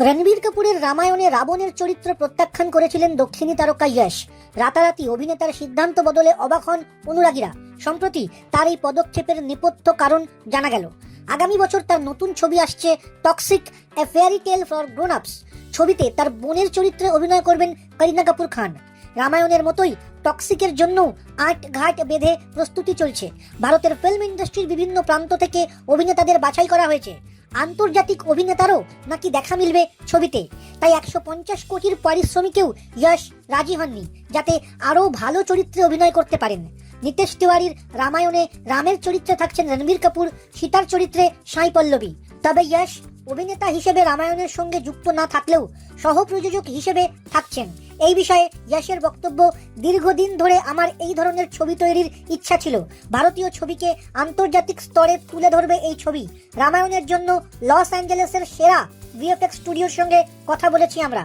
রণবীর কাপুরের রামায়ণে রাবণের চরিত্র প্রত্যাখ্যান করেছিলেন দক্ষিণী তারকা যশ রাতারাতি অভিনেতার সিদ্ধান্ত বদলে অবাক হন অনুরাগীরা। সম্প্রতি তার এই পদক্ষেপের নেপথ্য কারণ জানা গেল। আগামী বছর তার নতুন ছবি আসছে toxic a tale for grown ups ছবিতে তার বোনের চরিত্রে অভিনয় করবেন করিনা কাপুর খান। রামায়ণের মতোই টক্সিকের জন্য আট ঘাট বেঁধে প্রস্তুতি চলছে। ভারতের ফিল্ম ইন্ডাস্ট্রির বিভিন্ন প্রান্ত থেকে অভিনেতাদের বাছাই করা হয়েছে। আন্তর্জাতিক অভিনেতারও নাকি দেখা মিলবে ছবিতে। তাই একশো পঞ্চাশ কোটির পারিশ্রমিকেও যশ রাজি হননি, যাতে আরও ভালো চরিত্রে অভিনয় করতে পারেন। নিতেশ তিওয়ারির রামায়ণে রামের চরিত্রে থাকছেন রণবীর কাপুর, সীতার চরিত্রে সাই পল্লবী। তবে যশ অভিনেতা হিসেবে রামায়ণের সঙ্গে যুক্ত না থাকলেও সহ প্রযোজক হিসেবে থাকছেন। এই বিষয়ে ইয়াসের বক্তব্য দীর্ঘদিন ধরে আমার এই ধরনের ছবি তৈরির ইচ্ছা ছিল। ভারতীয় ছবিকে আন্তর্জাতিক স্তরে তুলে ধরবে এই ছবি। রামায়ণের জন্য লস অ্যাঞ্জেলেসের সেরা ভিএফএক্স স্টুডিওর সঙ্গে কথা বলেছি আমরা।